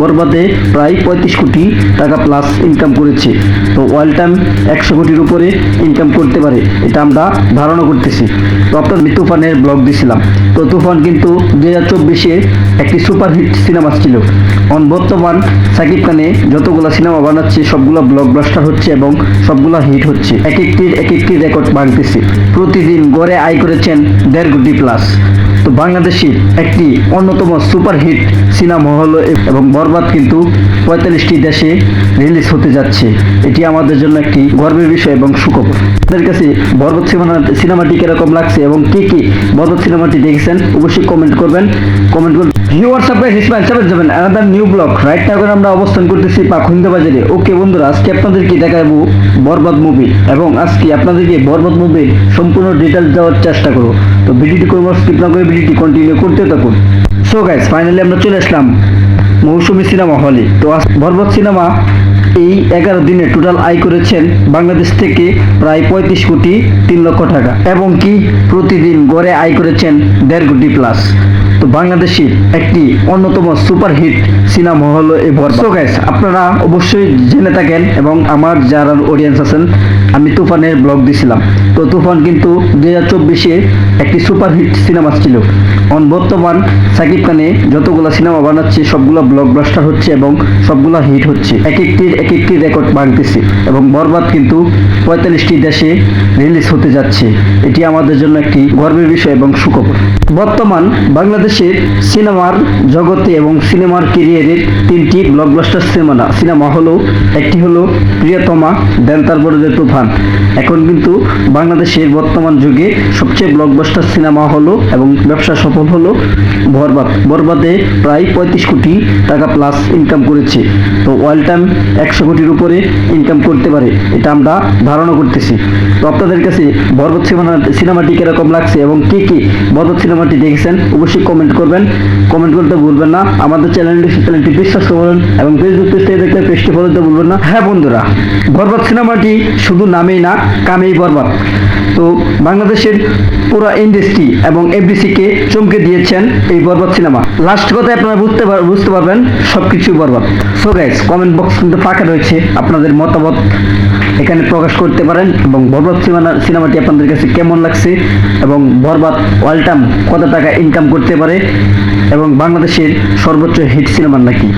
বরবাদে প্রায় পঁয়ত্রিশ কোটি টাকা প্লাস ইনকাম করেছে। তো ওয়াল টাইম একশো কোটির উপরে ইনকাম করতে পারে, এটা আমরা ধারণা করতেছি। তো আপনার তুফানের ব্লগ দিছিলাম। তো তুফান কিন্তু দুই হাজার চব্বিশে একটি সুপারহিট সিনেমা ছিল। অন বর্তমান সাকিব খানে যতগুলো সিনেমা বানাচ্ছে, সবগুলো ব্লকবাস্টার হচ্ছে এবং সবগুলো হিট হচ্ছে। এক একটির এক একটি রেকর্ড ভাঙতেছে প্রতিদিন গড়ে আয় করেছেন দেড় কোটি প্লাস তো বাংলাদেশের একটি অন্যতম সুপারহিট সিনেমা হলো এবং বরবাদ কিন্তু পঁয়তাল্লিশটি দেশে রিলিজ হতে যাচ্ছে। এটি আমাদের জন্য একটি গর্বের বিষয় এবং সুখবর। আপনাদের কাছে বরবাদ সিনেমা সিনেমাটি কীরকম লাগছে এবং কি কি বরবাদ সিনেমাটি দেখেছেন, অবশ্যই কমেন্ট করবেন। কমেন্ট করবেন অ্যানাদার নিউ ব্লগ রাইট আমরা অবস্থান করতেছি পাখুন্দা বাজারে। ওকে বন্ধুরা, আজকে আপনাদেরকে দেখাবো বরবাদ মুভি এবং আজকে আপনাদেরকে বরবাদ মুভির সম্পূর্ণ ডিটেলস দেওয়ার চেষ্টা করব। তো ভিডিওটি করব স্কিপ না করে ভিডিওটি কন্টিনিউ করতে থাকুন। সো গাইজ ফাইনালি আমরা চলে আসলাম মৌসুমী সিনেমা হলে। তো ভরবৎ সিনেমা এই এগারো দিনে টোটাল আয় করেছেন বাংলাদেশ থেকে প্রায় পঁয়ত্রিশ কোটি তিন লক্ষ টাকা, এবং কি প্রতিদিন গড়ে আয় করেছেন দেড় কোটি প্লাস তো বাংলাদেশের একটি অন্যতম সুপারহিট সিনেমা হলো এই বরবাদ So guys, আপনারা অবশ্যই জেনে থাকেন এবং আমার যারা অডিয়েন্স আছেন আমি তুফানের ব্লগ দিছিলাম। তো তুফান কিন্তু দুই হাজার চব্বিশে একটি সুপারহিট সিনেমা ছিল। অন বর্তমান সাকিব খানে যতগুলো সিনেমা বানাচ্ছে সবগুলো ব্লকবাস্টার হচ্ছে এবং সবগুলো হিট হচ্ছে। এক একটির এক একটি রেকর্ড ভাঙতেছে এবং বরবাদ কিন্তু পঁয়তাল্লিশটি দেশে রিলিজ হতে যাচ্ছে। এটি আমাদের জন্য একটি গর্বের বিষয় এবং সুখবর। বর্তমান বাংলাদেশের সিনেমার জগতে এবং সিনেমার কেরিয়ারের তিনটি ব্লকবাস্টার সিনেমা সিনেমা হলো, একটি হলো প্রিয়তমা দেন যে তুফান। এখন কিন্তু বাংলাদেশের বর্তমান যুগে সবচেয়ে ব্লকবাস্টার সিনেমা হলো এবং ব্যবসা সফল হলো বরবাদ। বরবাদে প্রায় পঁয়ত্রিশ কোটি টাকা প্লাস ইনকাম করেছে। তো ওয়াল টাইম একশো কোটির উপরে ইনকাম করতে পারে। এটা আমরা ধারণা করতেছি। তো আপনাদের কাছে বরবাদ সিনেমা সিনেমাটি কীরকম লাগছে এবং কি কি বরবাদ সিনেমাটি দেখেছেন? অবশ্যই কমেন্ট করবেন। কমেন্ট করতে ভুলবেন না। আমাদের চ্যানেলটি চ্যানেলটি বিশ্বাস করবেন এবং ফেসবুক পেজ দেখলে পেজটি ফলো দিতে ভুলবেন না। হ্যাঁ বন্ধুরা, বরবাদ সিনেমাটি শুধু নামেই না কামেই বরবাদ। তো বাংলাদেশের পুরো ইন্ডাস্ট্রি এবং এফডিসিকে চমকে দিয়েছেন এই বরবাদ সিনেমা। লাস্ট কথায় আপনারা বুঝতে বুঝতে পারবেন সব কিছুই বরবাদ। সো গাইস কমেন্ট বক্স কিন্তু ফাঁকা রয়েছে। আপনাদের মতামত এখানে প্রকাশ করতে পারেন এবং বরবাদ সিনেমা সিনেমাটি আপনাদের কাছে কেমন লাগছে এবং বরবাদ ওয়াল কত টাকা ইনকাম করতে পারে এবং বাংলাদেশের সর্বোচ্চ হিট সিনেমার নাকি?